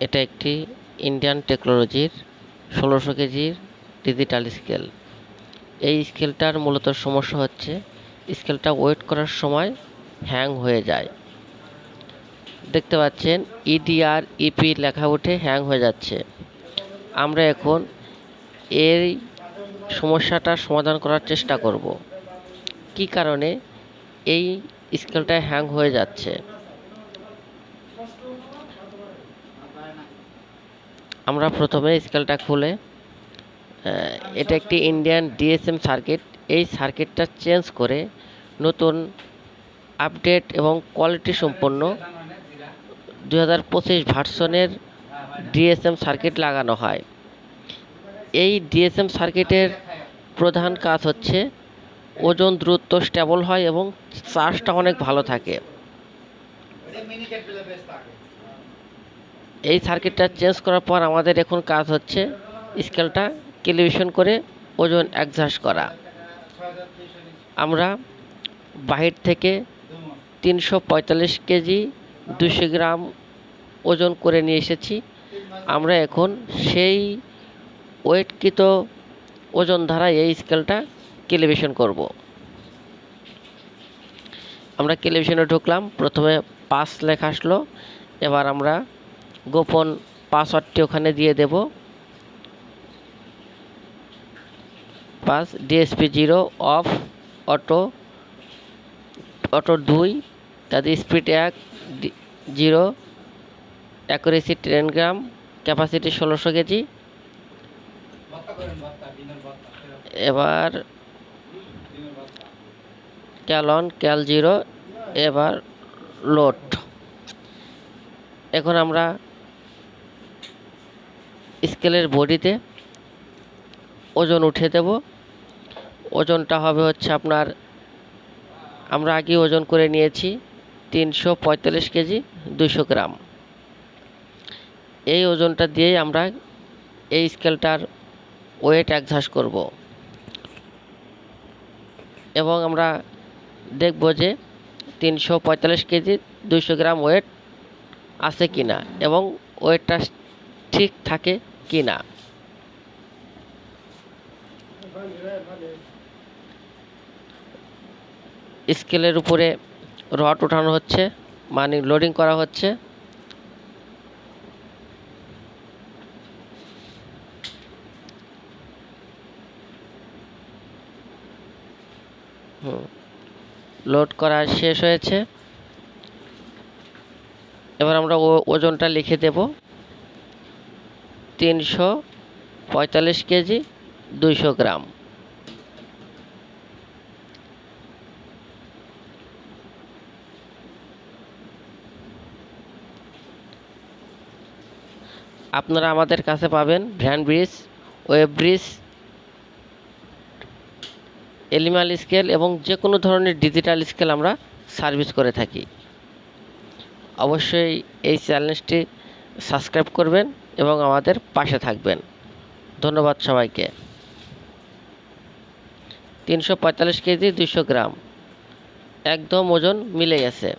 এটা একটি ইন্ডিয়ান টেকনোলজির ষোলোশো কেজির ডিজিটাল স্কেল এই স্কেলটার মূলত সমস্যা হচ্ছে স্কেলটা ওয়েট করার সময় হ্যাং হয়ে যায়। দেখতে পাচ্ছেন ইডিআর ইপি লেখা উঠে হ্যাং হয়ে যাচ্ছে। আমরা এখন এই সমস্যাটার সমাধান করার চেষ্টা করব। কি কারণে এই স্কেলটা হ্যাং হয়ে যাচ্ছে? আমরা প্রথমে স্কেলটা খুলে এটা একটি ইন্ডিয়ান ডিএসএম সার্কিট এই সার্কিটটা চেঞ্জ করে নতুন আপডেট এবং কোয়ালিটি সম্পন্ন দু হাজার পঁচিশ ভার্সনের ডিএসএম সার্কিট লাগানো হয়। এই ডিএসএম সার্কিটের প্রধান কাজ হচ্ছে ওজন দ্রুত স্টেবল হয় এবং চার্জটা অনেক ভালো থাকে। এই সার্কিটটা চেঞ্জ করার পর আমাদের এখন কাজ হচ্ছে স্কেলটা ক্যালিব্রেশন করে ওজন অ্যাডজাস্ট করা। আমরা বাহির থেকে তিনশো পঁয়তাল্লিশ কেজি দুশো গ্রাম ওজন করে নিয়ে এসেছি। আমরা এখন সেই ওয়েটকৃত ওজন ধারায় এই স্কেলটা ক্যালিব্রেশন করব। আমরা ক্যালিব্রেশনে ঢুকলাম, প্রথমে পাস লেখা আসলো, এবার আমরা গোপন পাসওয়ার্ডটি ওখানে দিয়ে দেব। Pass, DSP zero, off, auto auto দুই তাদের স্পিড এক জিরো, অ্যাকুরেসি টেন গ্রাম, ক্যাপাসিটি ষোলোশো কেজি। এবার ক্যালন, ক্যাল জিরো, এবার লোড। এখন আমরা স্কেলের বডিতে ওজন উঠে দেব। ওজনটা হবে হচ্ছে আপনার, আমরা আগে ওজন করে নিয়েছি, তিনশো পঁয়তাল্লিশ কেজি দুশো গ্রাম। এই ওজনটা দিয়েই আমরা এই স্কেলটার ওয়েট অ্যাডজাস্ট করব। এবং আমরা দেখব যে তিনশো পঁয়তাল্লিশ কেজি, দুইশো গ্রাম ওয়েট আছে কি না এবং ওয়েটটা ঠিক থাকে কি না? স্কেলের উপরে রড ওঠানো হচ্ছে মানে লোডিং করা হচ্ছে। লোড করা শেষ হয়েছে। এবার আমরা ওজনটা লিখে দেব। তিনশো পঁয়তাল্লিশ কেজি, দুইশো গ্রাম। আপনারা আমাদের কাছে পাবেন van bridge, web bridge এলিমাল scale এবং যে কোনো ধরনের ডিজিটাল স্কেল আমরা সার্ভিস করে থাকি। অবশ্যই এই চ্যানেলটি সাবস্ক্রাইব করবেন এবং আমাদের পাশে থাকবেন। ধন্যবাদ সবাইকে। তিনশো পঁয়তাল্লিশ কেজি দুশো গ্রাম। একদম ওজন মিলে গেছে।